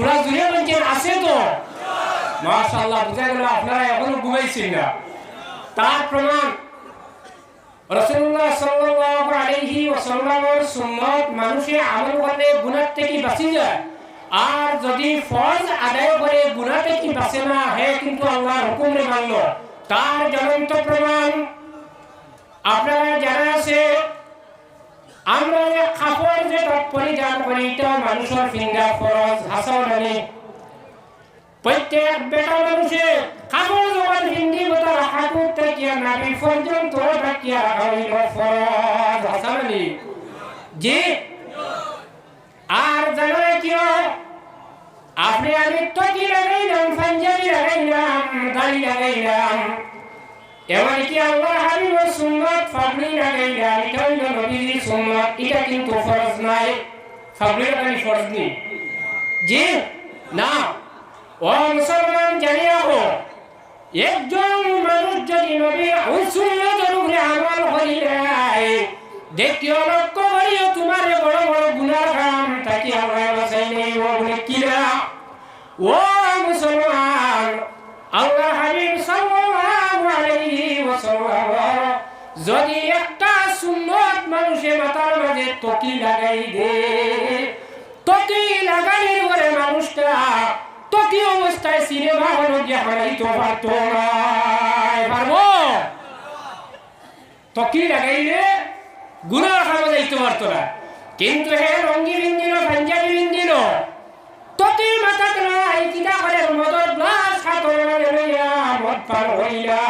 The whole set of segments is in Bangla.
তোরা জুড়ে বলছেন আছে তো? মাশাআল্লাহ, বুঝা গেল আপনারা এখনও ঘুমাইছেন না। তার প্রমাণ রাসূলুল্লাহ সাল্লাল্লাহু আলাইহি ওয়াসাল্লামের সুন্নাত মানুষে আমল করলে গুনাহ থেকে বাঁচি যায়। আর যদি ফরজ আদায় করে গুনাহ থেকে বাঁচে না, হে কিন্তু আল্লাহর হুকুমে মানল তার জ্বলন্ত প্রমাণ আপনারা যারা আছে, আমরা কাপড় পরিধান করি এটা মানুষের ফিঙ্গার ফরজ হাসাও নানি প্রত্যেক বেটা মানুষে কাপড় যখন হিন্দি মতো হাঁটু থেকে নাবি পর্যন্ত ঢাকিয়া রাখা হইল ফরজ হাসাও নানি জি, আর কি আপনি আমি টকি লাগাইলাম, পাঞ্জাবি লাগাইলাম, দাড়ি লাগাইলাম এমনকি আল্লাহ হাবিবের সুন্নত ফাবলি লাগাইলাম এটা হইল নবীজির সুন্নত, এটা কিন্তু ফরজ নাই ফাবলি লাগানি ফরজ নেই। জি, না। ও মুসলমান, জানি রাখো, একজন মানুষ যদি নবীর সুন্নতের উপরে আমল করিলাই দেখিও লক্ষ্য করিও তোমার বড় বড় গুনার কাম, তাকে আল্লাহ বাসাই নেই, ও বলে কিরা ও মুসলমান আল্লাহ হাবিব সাল্লাল্লাহু আলাইহি যদি একটা সুন্নত মানুষের মাথার মাঝে তকি লাগাই দে, তকি লাগানোর পরে মানুষটা তকি অবস্থায় সিনেমা হলো গিয়ে হারাইতে পারতো না। তকি লাগাইলে গুণার খাওয়া যাইতে পারতো না। কিন্তু হে রঙ্গি বিন্দিল পাঞ্জাবি বিন্দিল তকি মাথা নাই, কিতা করে মদর গ্লাস হাতর লইয়া মদ পার হইলাই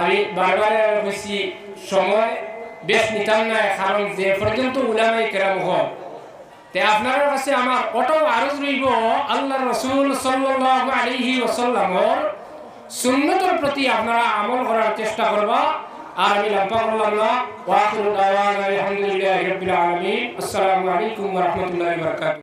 আমি বারবার বেশি সময় বেশ নিতাম না কারণ যে পর্যন্ত উলামে কেরাম হল। তে আপনার কাছে আমার অটো আরজ রইব আল্লাহ রসুল সুন্নতের প্রতি আপনারা আমল করার চেষ্টা করবা। آمين أبقى الله وآخر دعوانا الحمد لله رب العالمين السلام عليكم ورحمة الله وبركاته